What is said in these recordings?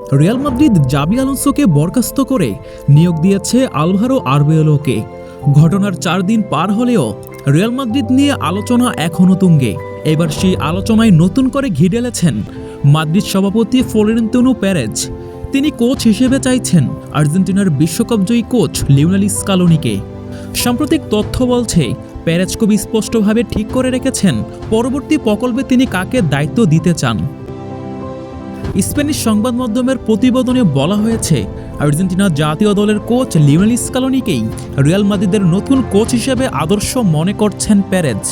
Real Madrid জাবি আলোনসোকে বরখাস্ত করে নিয়োগ দিয়েছে আলভারো আরবেলোকে ঘটনার চার দিন পার হলেও রিয়াল মাদ্রিদ নিয়ে আলোচনা এখনও তুঙ্গে। এবার সেই আলোচনায় নতুন করে ঘিডেলেছেন মাদ্রিদ সভাপতি ফ্লোরেন্তিনো প্যারেজ। তিনি কোচ হিসেবে চাইছেন আর্জেন্টিনার বিশ্বকাপ জয়ী কোচ লিওনাল স্কালোনিকে। সাম্প্রতিক তথ্য বলছে, প্যারেজ খুব স্পষ্টভাবে ঠিক করে রেখেছেন পরবর্তী প্রকল্পে তিনি কাকে দায়িত্ব দিতে চান। স্প্যানিশ সংবাদ মাধ্যমের প্রতিবেদনে বলা হয়েছে, আর্জেন্টিনা জাতীয় দলের কোচ লিওনেল স্কালোনিকেই রিয়াল মাদ্রিদের নতুন কোচ হিসেবে আদর্শ মনে করছেন প্যারেজ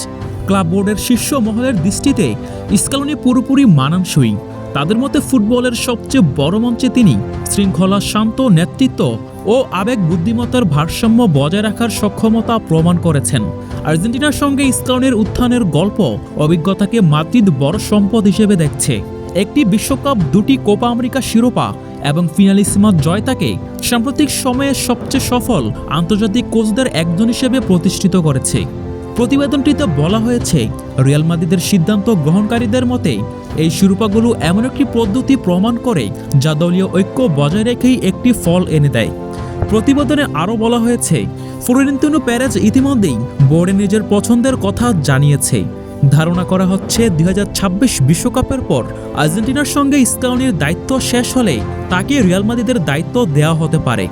ক্লাব বোর্ডের শীর্ষ মহলের দৃষ্টিতে স্কালোনি পুরোপুরি মানানসই। তাদের মতে ফুটবলের সবচেয়ে বড় মঞ্চে তিনি শৃঙ্খলা, শান্ত নেতৃত্ব ও আবেগ বুদ্ধিমত্তার ভারসাম্য বজায় রাখার সক্ষমতা প্রমাণ করেছেন। আর্জেন্টিনার সঙ্গে স্কালোনির উত্থানের গল্প, অভিজ্ঞতাকে মাদ্রিদ বড় সম্পদ হিসেবে দেখছে। একটি বিশ্বকাপ দুটি কোপা আমেরিকা শিরোপা এবং ফিনালিসিমা জয় তাকে সাম্প্রতিক সময়ে সবচেয়ে সফল আন্তর্জাতিক কোচদের একজন হিসেবে প্রতিষ্ঠিত করেছে। প্রতিবেদনটিতে বলা হয়েছে, রিয়াল মাদ্রিদের সিদ্ধান্ত গ্রহণকারীদের মতে, এই শিরোপাগুলো এমন একটি পদ্ধতি প্রমাণ করে যা দলীয় ঐক্য বজায় রেখেই একটি ফল এনে দেয়। প্রতিবেদনে আরও বলা হয়েছে, ফ্লোরেন্তিনো প্যারেজ ইতিমধ্যেই বোর্ডে নিজের পছন্দের কথা জানিয়েছে। ধারণা করা হচ্ছে দুই হাজার ছাব্বিশ বিশ্বকাপের পর আর্জেন্টিনার সঙ্গে ইস্কাউনির দায়িত্ব শেষ হলে তাকে রিয়াল মাদিদের দায়িত্ব দেওয়া হতে পারে।